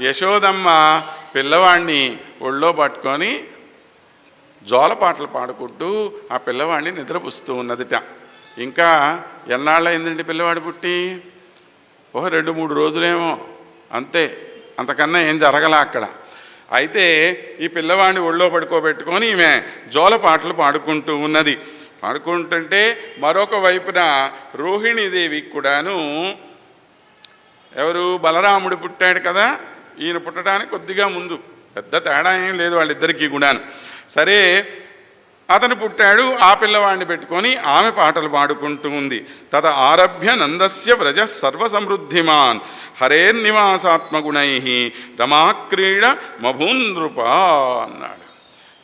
యశోదమ్మ పిల్లవాడిని ఒళ్ళో పట్టుకొని జోలపాటలు పాడుకుంటూ ఆ పిల్లవాడిని నిద్రపుస్తూ ఉన్నదిట. ఇంకా ఎన్నాళ్ళయిందండి పిల్లవాడు పుట్టి? ఓ రెండు మూడు రోజులేమో. అంతే. అంతకన్నా ఏం జరగల అక్కడ. అయితే ఈ పిల్లవాడిని ఒళ్ళో పడుకోబెట్టుకొని ఈమె జోలపాటలు పాడుకుంటూ ఉన్నది. పాడుకుంటుంటే మరొక వైపున రోహిణీదేవికి కూడాను ఎవరు? బలరాముడు పుట్టాడు కదా? ఈయన పుట్టడానికి కొద్దిగా ముందు. పెద్ద తేడా ఏం లేదు వాళ్ళిద్దరికీ కూడాను. సరే అతను పుట్టాడు ఆ పిల్లవాడిని పెట్టుకొని ఆమె పాటలు పాడుకుంటూ ఉంది. తద ఆరభ్య నందస్య వ్రజ సర్వసమృద్ధిమాన్. హరేర్నివాసాత్మగుణై రమాక్రీడ మభూన్ృప అన్నాడు.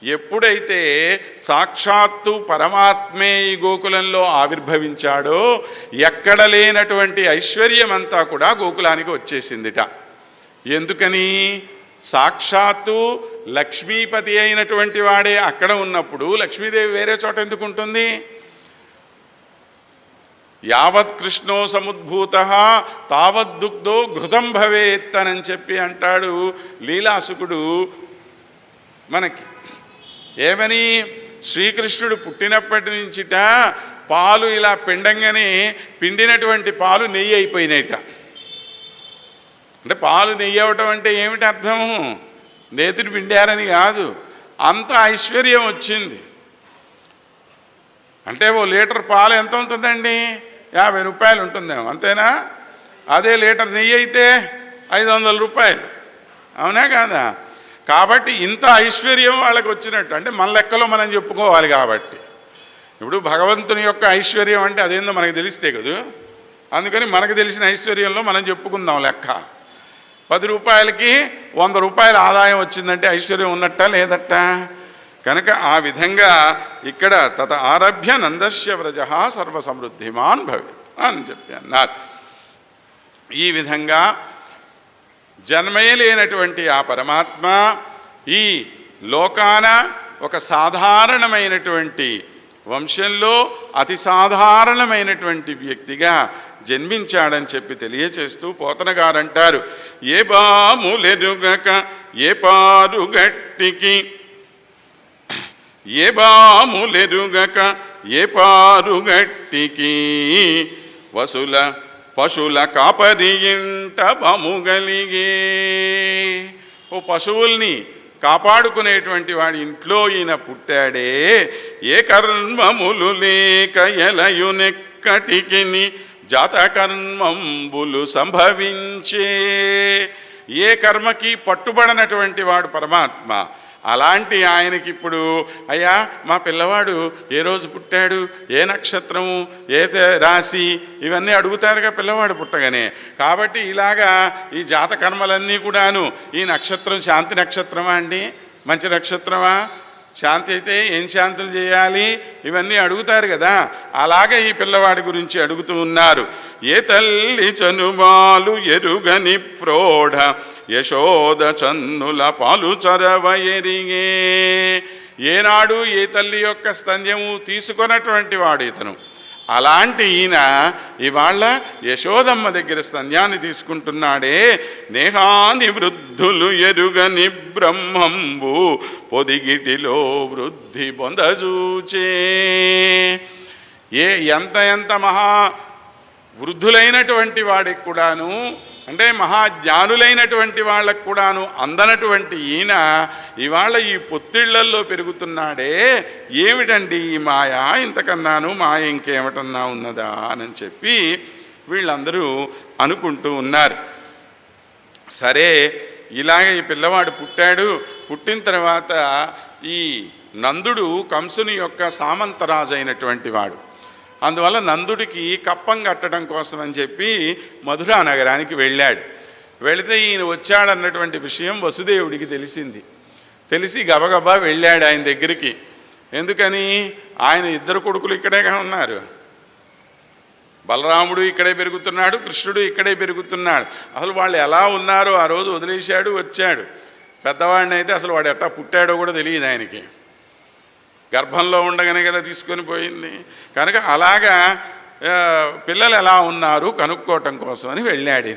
ఎప్పుడైతే సాక్షాత్తు పరమాత్మే ఈ గోకులంలో ఆవిర్భవించాడో ఎక్కడ లేనటువంటి ఐశ్వర్యమంతా కూడా గోకులానికి వచ్చేసిందిట. ఎందుకని? సాక్షాత్తు లక్ష్మీపతి అయినటువంటి వాడే అక్కడ ఉన్నప్పుడు లక్ష్మీదేవి వేరే చోట ఎందుకు ఉంటుంది? యావత్ కృష్ణో సముద్భూత తావద్దుగ్ధో ఘృతం భవేత్ అని చెప్పి అంటాడు లీలాసుకుడు మనకి. ఏమని? శ్రీకృష్ణుడు పుట్టినప్పటి నుంచిట పాలు ఇలా పిండంగానే పిండినటువంటి పాలు నెయ్యి అయిపోయినాయిట. అంటే పాలు నెయ్యవటం అంటే ఏమిటి అర్థము? నేతిని పిండారని కాదు. అంత ఐశ్వర్యం వచ్చింది. అంటే ఓ లీటర్ పాలు ఎంత ఉంటుందండి? యాభై రూపాయలు ఉంటుందేమో. అంతేనా? అదే లీటర్ నెయ్యి అయితే ఐదు వందల రూపాయలు. అవునా కాదా? కాబట్టి ఇంత ఐశ్వర్యం వాళ్ళకి వచ్చినట్టు. అంటే మన లెక్కలో మనం చెప్పుకోవాలి కాబట్టి. ఇప్పుడు భగవంతుని యొక్క ఐశ్వర్యం అంటే అదేందో మనకు తెలిస్తే కదూ? అందుకని మనకు తెలిసిన ఐశ్వర్యంలో మనం చెప్పుకుందాం లెక్క. పది రూపాయలకి వంద రూపాయల ఆదాయం వచ్చిందంటే ఐశ్వర్యం ఉన్నట్ట లేదట్ట? కనుక ఆ విధంగా ఇక్కడ తత ఆరభ్య నందస్య వ్రజ సర్వసమృద్ధిమాన్ భవేత్ అని చెప్పి అన్నారు. ఈ విధంగా జన్మే లేనటువంటి ఆ పరమాత్మ ఈ లోకాన ఒక సాధారణమైనటువంటి వంశంలో అతి సాధారణమైనటువంటి వ్యక్తిగా జన్మించాడని చెప్పి తెలియచేస్తూ పోతనగారంటారు అంటారు ఏ బాములెరుగక ఏ పారుగట్టికి? ఏ బాములెరుగక ఏ పారుగట్టికి? వసుల పశువుల కాపరి ఇంట బముగలిగే. ఓ పశువుల్ని కాపాడుకునేటువంటి వాడి ఇంట్లో ఈయన పుట్టాడే ఏ కర్మములు లేక ఎలయునెక్కటికి జాతకర్మంబులు సంభవించే ఏ కర్మకి పట్టుబడనటువంటి వాడు పరమాత్మ. అలాంటి ఆయనకి ఇప్పుడు అయ్యా మా పిల్లవాడు ఏ రోజు పుట్టాడు ఏ నక్షత్రము ఏ రాశి ఇవన్నీ అడుగుతారుగా పిల్లవాడు పుట్టగానే. కాబట్టి ఇలాగా ఈ జాతకర్మలన్నీ కూడాను ఈ నక్షత్రం శాంతి నక్షత్రమా అండి? మంచి నక్షత్రమా? శాంతి అయితే ఏం శాంతులు చేయాలి? ఇవన్నీ అడుగుతారు కదా. అలాగే ఈ పిల్లవాడి గురించి అడుగుతూ ఉన్నారు. ఏ తల్లి చనుమాలు ఎరుగని ప్రోఢ యశోద చన్నుల పాలు చరవ ఎరిగే. ఏనాడు ఏ తల్లి యొక్క స్తన్యము తీసుకొనటువంటి వాడు ఇతను. అలాంటి ఈయన ఇవాళ యశోదమ్మ దగ్గర స్తన్యాన్ని తీసుకుంటున్నాడే. నేహాని వృద్ధులు ఎరుగని బ్రహ్మంబు పొదిగిటిలో వృద్ధి పొందజూచే ఏ ఎంత ఎంత మహా వృద్ధులైనటువంటి వాడికి కూడాను అంటే మహాజ్ఞానులైనటువంటి వాళ్ళకు కూడాను అందనటువంటి ఈయన ఇవాళ ఈ పొత్తిళ్ళల్లో పెరుగుతున్నాడే. ఏమిటండి ఈ మాయ? ఇంతకన్నాను మాయ ఇంకేమిటన్నా ఉన్నదా అని చెప్పి వీళ్ళందరూ అనుకుంటూ ఉన్నారు. సరే ఇలాగ ఈ పిల్లవాడు పుట్టాడు. పుట్టిన తర్వాత ఈ నందుడు కంసుని యొక్క సామంతరాజు అయినటువంటి వాడు. అందువల్ల నందుడికి కప్పం కట్టడం కోసం అని చెప్పి మధురా నగరానికి వెళ్ళాడు. వెళితే ఈయన వచ్చాడన్నటువంటి విషయం వసుదేవుడికి తెలిసింది. తెలిసి గబగబా వెళ్ళాడు ఆయన దగ్గరికి. ఎందుకని? ఆయన ఇద్దరు కొడుకులు ఇక్కడే ఉన్నారు. బలరాముడు ఇక్కడే పెరుగుతున్నాడు కృష్ణుడు ఇక్కడే పెరుగుతున్నాడు. అసలు వాళ్ళు ఎలా ఉన్నారో ఆ రోజు వదిలేశాడు వచ్చాడు. పెద్దవాడిని అయితే అసలు వాడు ఎట్టా పుట్టాడో కూడా తెలియదు ఆయనకి. గర్భంలో ఉండగానే కదా తీసుకొని పోయింది. కనుక అలాగా పిల్లలు ఎలా ఉన్నారు కనుక్కోవటం కోసం అని వెళ్ళాడు